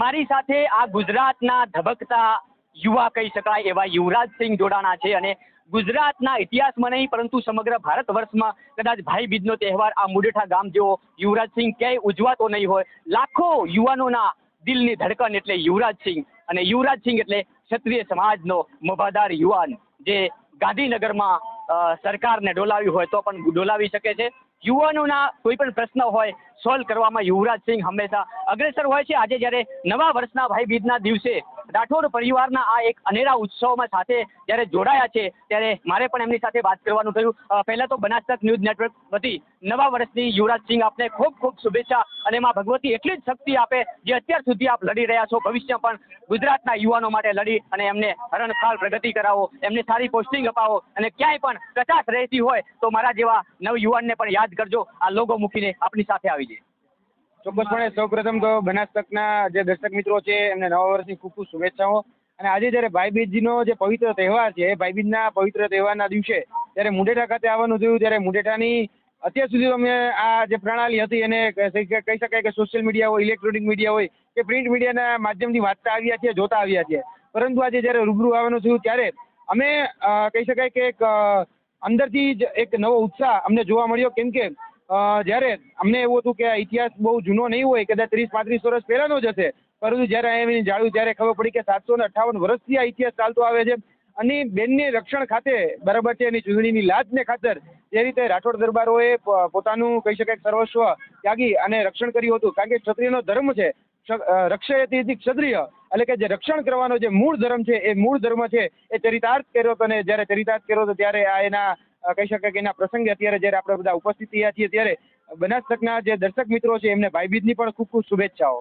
મારી સાથે આ ગુજરાતના ધબકતા યુવા કહી શકાય એવા યુવરાજસિંહ જોડાણા છે અને ગુજરાતના ઇતિહાસમાં નહીં, પરંતુ સમગ્ર ભારત વર્ષમાં કદાચ ભાઈ બીજનો તહેવાર આ મુડેઠા ગામ જેવો યુવરાજસિંહ ક્યાંય ઉજવાતો નહીં હોય. લાખો યુવાનોના દિલની ધડકન એટલે યુવરાજસિંહ અને યુવરાજસિંહ એટલે ક્ષત્રિય સમાજનો મભાદાર યુવાન. જે ગાંધીનગરમાં સરકારને ડોલાવી હોય તો પણ ડોલાવી શકે છે. યુવાનોના કોઈ પણ પ્રશ્ન હોય સોલ્વ કરવામાં યુવરાજસિંહ હંમેશા અગ્રેસર હોય છે. આજે જ્યારે નવા વર્ષના ભાઈબીજના દિવસે રાઠોડ પરિવારના આ એક અનેરા ઉત્સવમાં સાથે જ્યારે જોડાયા છે, ત્યારે મારે પણ એમની સાથે વાત કરવાનું થયું. પહેલાં તો બનાસકાંઠ ન્યૂઝ નેટવર્ક વતી નવા વર્ષની યુવરાજસિંહ આપને ખૂબ ખૂબ શુભેચ્છા અને માં ભગવતી એટલી જ શક્તિ આપે જે અત્યાર સુધી આપ લડી રહ્યા છો. ભવિષ્ય પણ ગુજરાતના યુવાનો માટે લડી અને એમને હરણફાળ પ્રગતિ કરાવો, એમને સારી પોસ્ટિંગ અપાવો અને ક્યાંય પણ કચાશ રહેતી હોય તો મારા જેવા નવ યુવાનને પણ યાદ કરજો. આ લોગો મૂકીને આપની સાથે આવી જઈએ. ચોક્કસપણે સૌપ્રથમ તો બનાસકાંઠના જે દર્શક મિત્રો છે, એમને નવા વર્ષની ખૂબ ખૂબ શુભેચ્છાઓ. અને આજે જ્યારે ભાઈબીજનો જે પવિત્ર તહેવાર છે એ ભાઈબીજના પવિત્ર તહેવારના દિવસે જ્યારે મુંડેટા ખાતે આવવાનું થયું, ત્યારે મુંડેટાની અત્યાર સુધી અમે આ જે પ્રણાલી હતી એને કહી શકાય કે સોશિયલ મીડિયા હોય ઇલેક્ટ્રોનિક મીડિયા હોય કે પ્રિન્ટ મીડિયાના માધ્યમથી વાંચતા આવ્યા છીએ, જોતા આવ્યા છીએ. પરંતુ આજે જ્યારે રૂબરૂ આવવાનું થયું, ત્યારે અમે કહી શકાય કે એક અંદરથી જ એક નવો ઉત્સાહ અમને જોવા મળ્યો. કેમ કે જ્યારે અમને એવું હતું કે ઇતિહાસ બહુ જૂનો નહીં હોય કદાચ ત્રીસ પાંત્રીસ વર્ષ પહેલાનો જ હશે. પરંતુ જ્યારે અહીં આવીને જાણ્યું ત્યારે ખબર પડી કે સાતસો ને અઠ્ઠાવન વર્ષથી આ ઇતિહાસ ચાલતો આવે છે. અને બેનને રક્ષણ ખાતે બરાબર છે એની ચૂંટણીની લાજને ખાતર જે રીતે રાઠોડ દરબારોએ પોતાનું કહી શકાય સર્વસ્વ ત્યાગી અને રક્ષણ કર્યું હતું. કારણ કે ક્ષત્રિયનો ધર્મ છે. ક્ષ- અ, રક્ષયતિ ઇતિ ક્ષત્રિય. એટલે કે જે રક્ષણ કરવાનો જે મૂળ ધર્મ છે એ મૂળ ધર્મ છે એ ચરિતાર્થ કર્યો હતો અને જ્યારે ચરિતાર્થ કર્યો હતો ત્યારે આ એના કહી શકાય કે એના પ્રસંગે અત્યારે જ્યારે આપણે બધા ઉપસ્થિત થયા છીએ ત્યારે બનાસકાંઠના જે દર્શક મિત્રો છે એમને ભાઈબીજની પણ ખૂબ ખૂબ શુભેચ્છાઓ.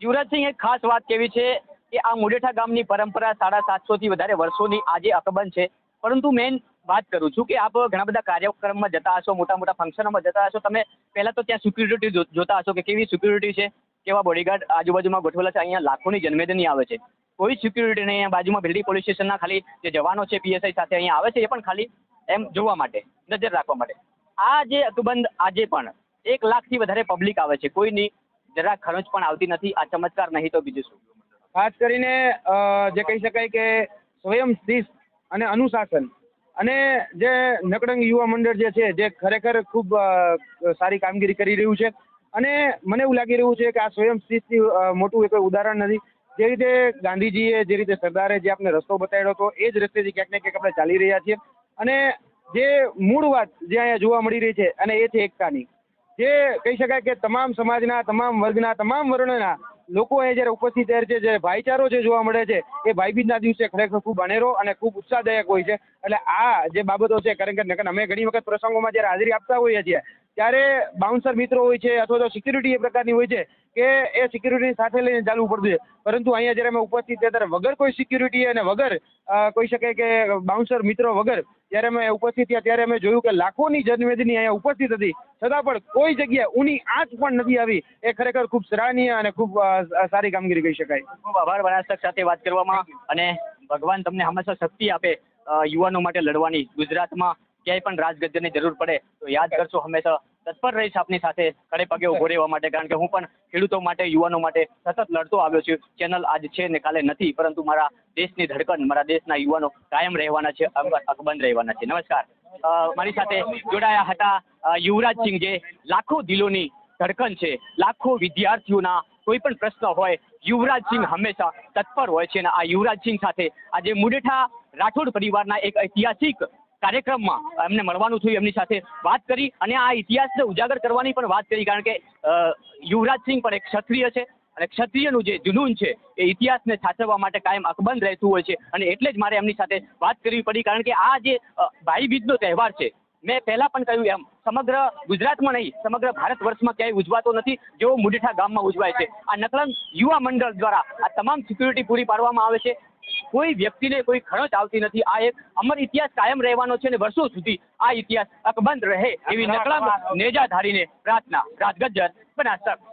યુવરાજસિંહ એક ખાસ વાત કેવી છે કે આ મુડેઠા ગામની પરંપરા સાડા સાતસોથી વધારે વર્ષોની આજે અકબંધ છે. પરંતુ મેન વાત કરું છું કે આપ ઘણા બધા કાર્યક્રમમાં જતા હશો, મોટા મોટા ફંક્શનોમાં જતા હશો. તમે પહેલા તો ત્યાં સિક્યુરિટી જોતા હશો કે કેવી સિક્યુરિટી છે, કેવા બોડીગાર્ડ આજુબાજુમાં ગોઠવેલા છે. અહીંયા લાખોની જન્મેદની આવે છે. કોઈ સિક્યુરિટી નહીં, અહીંયા બાજુમાં ભીલડી પોલીસ સ્ટેશનના ખાલી જે જવાનો છે પીએસઆઈ સાથે અહીંયા આવે છે, એ પણ ખાલી એમ જોવા માટે, નજર રાખવા માટે. આ જે અકબંધ આજે પણ, એક લાખથી વધારે પબ્લિક આવે છે. કોઈની જરા ખર્ચ પણ આવતી નથી, આ ચમત્કાર નહીં તો બીજું શું? ખાસ કરીને જે કહી શકાય કે સ્વયં શિસ્ત અને અનુશાસન અને જે નકડંગ યુવા મંડળ જે છે, જે ખરેખર ખૂબ સારી કામગીરી કરી રહ્યું છે અને મને એવું લાગી રહ્યું છે કે આ સ્વયં શિસ્તથી મોટું એ કોઈ ઉદાહરણ નથી. જે રીતે ગાંધીજીએ જે રીતે સરદારે જે આપણે રસ્તો બતાવ્યો હતો, એ જ રસ્તેથી ક્યાંક ને ક્યાંક આપણે ચાલી રહ્યા છીએ. અને જે મૂળ વાત જે અહીંયા જોવા મળી રહી છે અને એ છે એકતાની. જે કહી શકાય કે તમામ સમાજના, તમામ વર્ગના, તમામ વર્ણના લોકો અહીંયા જ્યારે ઉપસ્થિત થયા છે, જે ભાઈચારો જે જોવા મળે છે, એ ભાઈબીજના દિવસે ખરેખર ખૂબ અનેરો અને ખૂબ ઉત્સાહદાયક હોય છે. એટલે આ જે બાબતો છે કારણ કે અમે ઘણી વખત પ્રસંગોમાં જ્યારે હાજરી આપતા હોઈએ છીએ ત્યારે બાઉન્સર મિત્રો હોય છે અથવા તો સિક્યુરિટી એ પ્રકારની હોય છે કે એ સિક્યુરિટીની સાથે લઈને ચાલવું પડતું છે. પરંતુ અહીંયા જ્યારે અમે ઉપસ્થિત થયા ત્યારે વગર કોઈ સિક્યુરિટી અને વગર કહી શકાય કે બાઉન્સર મિત્રો વગર જ્યારે અમે ઉપસ્થિત થયા ત્યારે અમે જોયું કે લાખોની જનમેદની અહીંયા ઉપસ્થિત હતી. છતાં પણ કોઈ જગ્યાએ ઊની આંચ પણ નથી આવી. એ ખરેખર ખૂબ સરાહનીય અને ખૂબ સારી કામગીરી કહી શકાય. ખૂબ આભાર બનાસક સાથે વાત કરવામાં. અને ભગવાન તમને હંમેશા શક્તિ આપે યુવાનો માટે લડવાની. ગુજરાતમાં ક્યાંય પણ રાજગદ્યની જરૂર પડે તો યાદ કરશો હંમેશા. તત્પર રહીશ આપની સાથે ખડે પગે ઊભો રહેવા માટે કારણ કે હું પણ ખેડૂતો માટે યુવાનો માટે સતત લડતો આવ્યો છું. ચેનલ આજ છે ને કાલે નથી પરંતુ મારા દેશની ધડકન મારા દેશના યુવાનો કાયમ રહેવાના છે અકબંધ રહેવાના છે. નમસ્કાર. મારી સાથે જોડાયા હતા યુવરાજસિંહ જે લાખો દિલોની ધડકન છે લાખો વિદ્યાર્થીઓના કોઈ પણ પ્રશ્ન હોય યુવરાજસિંહ હંમેશા તત્પર હોય છે. અને આ યુવરાજસિંહ સાથે આજે મુડેઠા રાઠોડ પરિવારના એક ઐતિહાસિક કાર્યક્રમમાં એમને મળવાનું થયું, એમની સાથે વાત કરી અને આ ઇતિહાસને ઉજાગર કરવાની પણ વાત કરી, કારણ કે યુવરાજસિંહ પણ એક ક્ષત્રિય છે અને ક્ષત્રિયનું જે જુનૂન છે એ ઇતિહાસને સાચવવા માટે કાયમ અકબંધ રહેતું હોય છે અને એટલે જ મારે એમની સાથે વાત કરવી પડી, કારણ કે આ જે ભાઈબીજનો ભાઈ બીજનો તહેવાર છે, મેં પહેલા પણ કહ્યું એમ, સમગ્ર ગુજરાતમાં નહીં, સમગ્ર ભારત વર્ષમાં ક્યાંય ઉજવાતો નથી, જેવો મુડીઠા ગામમાં ઉજવાય છે. આ નકલંગ યુવા મંડળ દ્વારા આ તમામ સિક્યુરિટી પૂરી પાડવામાં આવે છે કોઈ વ્યક્તિને કોઈ ખરચ આવતી નથી. આ એક અમર ઇતિહાસ કાયમ રહેવાનો છે અને વર્ષો સુધી આ ઇતિહાસ અકબંધ રહે એવી નકળા નેજા ધારીને પ્રાર્થના રાજગજ્જર બનાસક